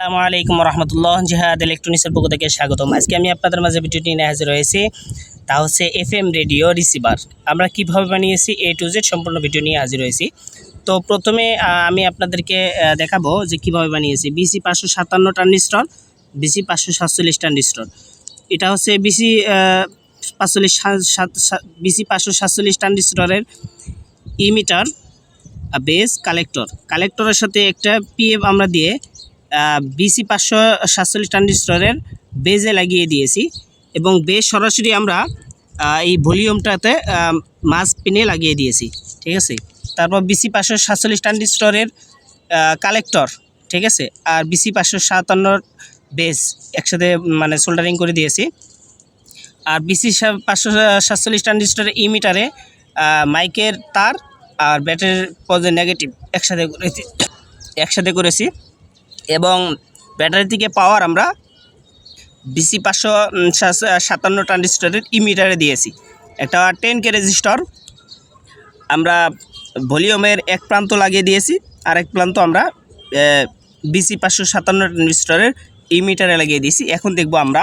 আসসালামু আলাইকুম রহমতুল্লাহ জিহাদ ইলেকট্রনিক্সের পক্ষ থেকে স্বাগতম। আজকে আমি আপনাদের মাঝে ভিডিওটি নিয়ে হাজির হয়েছি, তা হচ্ছে এফ এম রেডিও রিসিভার। আমরা কীভাবে বানিয়েছি এ টু জেড সম্পূর্ণ ভিডিও নিয়ে হাজির হয়েছি। তো প্রথমে আমি আপনাদেরকে দেখাবো যে কীভাবে বানিয়েছি। বিসি পাঁচশো সাতান্ন ট্রানজিস্টর বিসি পাঁচশো সাতচল্লিশ ট্রানজিস্টর এটা হচ্ছে বিসি পাঁচচল্লিশ বিসি পাঁচশো সাতচল্লিশ ট্রানজিস্টরের ইমিটার বেস, কালেক্টর। কালেক্টরের সাথে একটা পিএফ আমরা দিয়ে বিসি পাঁচশো সাতচল্লিশ ট্রানজিস্টরের বেজে লাগিয়ে দিয়েছি এবং বেজ সরাসরি আমরা এই ভলিউমটাতে মাছ পিনে লাগিয়ে দিয়েছি, ঠিক আছে? তারপর বিসি পাঁচশো সাতচল্লিশ ট্রানজিস্টরের কালেক্টর ঠিক আছে? আর বিসি পাঁচশো সাতান্নর বেজ একসাথে মানে সোল্ডারিং করে দিয়েছি। আর বিসি পাঁচশো সাতচল্লিশ ট্রানজিস্টরের ইমিটারে মাইকের তার আর ব্যাটারির পজে নেগেটিভ একসাথে করেছি একসাথে করেছি। এবং ব্যাটারি থেকে পাওয়ার আমরা বিসি পাঁচশো সাতান্ন ট্রানজিস্টরের ইমিটারে দিয়েছি। একটা টেন কে রেজিস্টর। আমরা ভলিউমের এক প্রান্ত লাগিয়ে দিয়েছি আর এক প্রান্ত আমরা বিসি পাঁচশো, সাতান্ন ট্রানজিস্টরের ইমিটারে লাগিয়ে দিয়েছি। এখন দেখব আমরা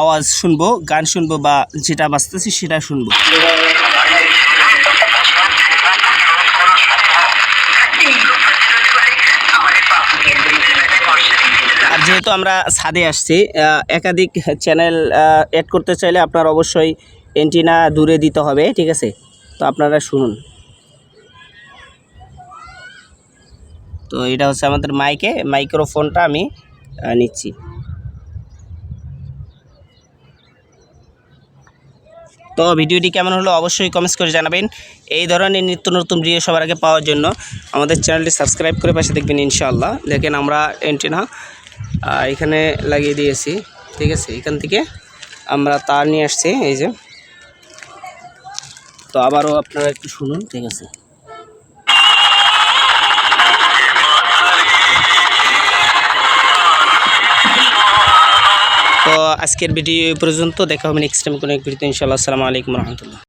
আওয়াজ শুনব, গান শুনব বা যেটা বাজতেছি সেটা শুনব আর যেহেতু আমরা ছাদে আসছি। একাধিক চ্যানেল অ্যাড করতে চাইলে আপনার অবশ্যই এন্টিনা দূরে দিতে হবে, ঠিক আছে? তো আপনারা শুনুন। তো এটা হচ্ছে আমাদের মাইকে মাইক্রোফোনটা আমি নিচ্ছি। তো ভিডিওটি কেমন হলো অবশ্যই কমেন্টস করে জানাবেন। এই ধরনের নিত্য নতুন ভিডিও সবার আগে পাওয়ার জন্য আমাদের চ্যানেলটি সাবস্ক্রাইব করে পাশে দেখবেন ইনশাআল্লাহ। দেখেন আমরা এন্টিনা এখানে লাগিয়ে দিয়েছি, ঠিক আছে? এখান থেকে আমরা তার নিয়ে আসছি, এই যে। তো আবারও আপনারা একটু শুনুন, ঠিক আছে? তো আজকের ভিডিও পর্যন্ত, দেখা হবে নেক্সট টাইম কোনো এক ভিডিওতে, ইনশাআল্লাহ, আসসালামু আলাইকুম রহমতুল্লাহ।